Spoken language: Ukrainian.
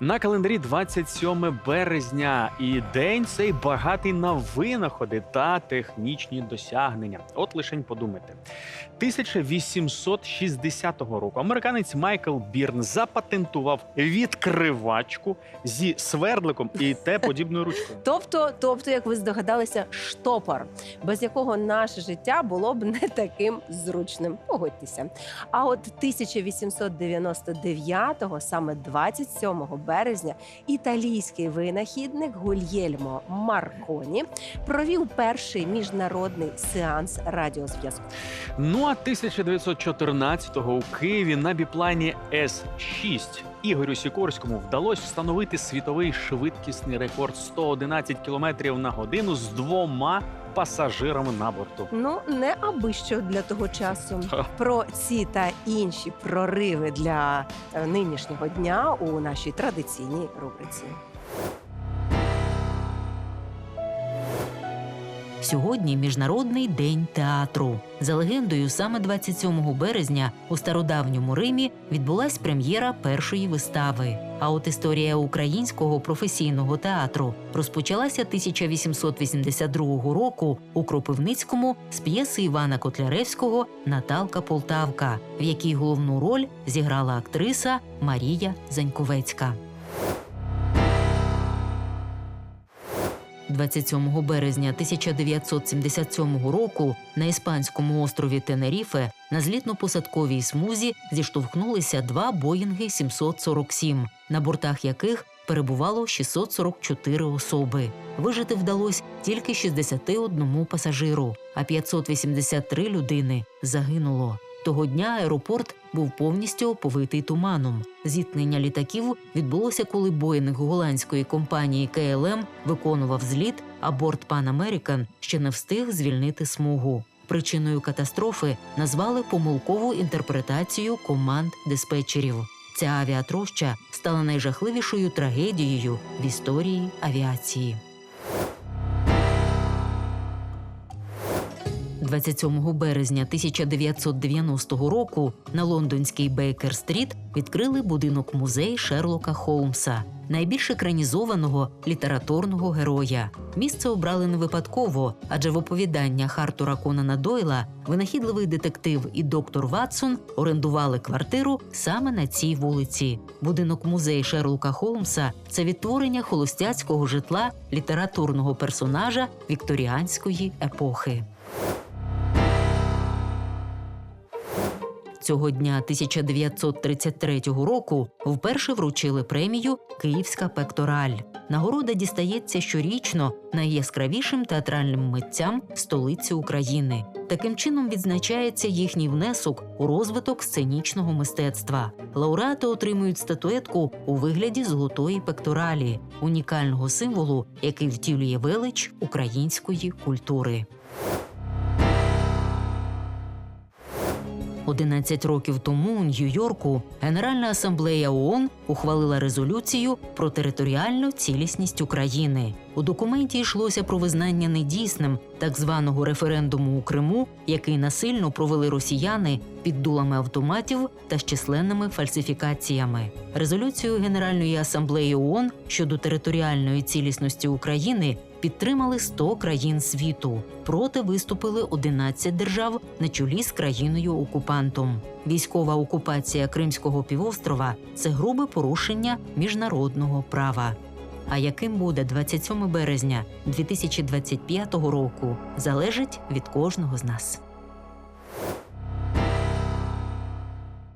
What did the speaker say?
На календарі 27 березня, і день цей багатий на винаходи та технічні досягнення. От лишень подумайте. 1860 року американець Майкл Бірн запатентував відкривачку зі свердликом і те подібною ручкою. Тобто, тобто, як ви здогадалися, штопор, без якого наше життя було б не таким зручним. Погодьтеся. А от 1899-го, саме 27 березня, італійський винахідник Гульєльмо Марконі провів перший міжнародний сеанс радіозв'язку. Ну а 1914-го у Києві на біплані С-6 Ігорю Сікорському вдалося встановити світовий швидкісний рекорд 111 км на годину з двома пасажирами на борту. Ну не аби що для того часу. Про ці та інші прориви для е, нинішнього дня у нашій традиційній рубриці. Сьогодні міжнародний день театру. За легендою, саме 27 березня у стародавньому Римі відбулась прем'єра першої вистави. А от історія українського професійного театру розпочалася 1882 року у Кропивницькому з п'єси Івана Котляревського Наталка Полтавка, в якій головну роль зіграла актриса Марія Заньковецька. 27 березня 1977 року на іспанському острові Тенеріфе на злітно-посадковій смузі зіштовхнулися два Боїнги 747, на бортах яких перебувало 644 особи. Вижити вдалося тільки 61 пасажиру, а 583 людини загинуло. Того дня аеропорт був повністю оповитий туманом. Зіткнення літаків відбулося, коли Боїнг голландської компанії КЛМ виконував зліт, а борт Pan American ще не встиг звільнити смугу. Причиною катастрофи назвали помилкову інтерпретацію команд диспетчерів. Ця авіатроща стала найжахливішою трагедією в історії авіації. 27 березня 1990 року на лондонській Бейкер-стріт відкрили будинок музей Шерлока Холмса, найбільш екранізованого літературного героя. Місце обрали не випадково, адже в оповіданнях Артура Конана Дойла винахідливий детектив і доктор Ватсон орендували квартиру саме на цій вулиці. Будинок музей Шерлока Холмса це відтворення холостяцького житла літературного персонажа вікторіанської епохи. Цього дня 1933 року вперше вручили премію Київська пектораль. Нагорода дістається щорічно найяскравішим театральним митцям столиці України. Таким чином відзначається їхній внесок у розвиток сценічного мистецтва. Лауреати отримують статуетку у вигляді золотої пекторалі, унікального символу, який втілює велич української культури. 11 років тому у Нью-Йорку Генеральна асамблея ООН ухвалила резолюцію про територіальну цілісність України. У документі йшлося про визнання недійсним так званого референдуму у Криму, який насильно провели росіяни під дулами автоматів та з численними фальсифікаціями. Резолюцію Генеральної асамблеї ООН щодо територіальної цілісності України підтримали 100 країн світу. Проти виступили 11 держав на чолі з країною окупантом. Військова окупація Кримського півострова це грубе порушення міжнародного права. А яким буде 27 березня 2025 року, залежить від кожного з нас.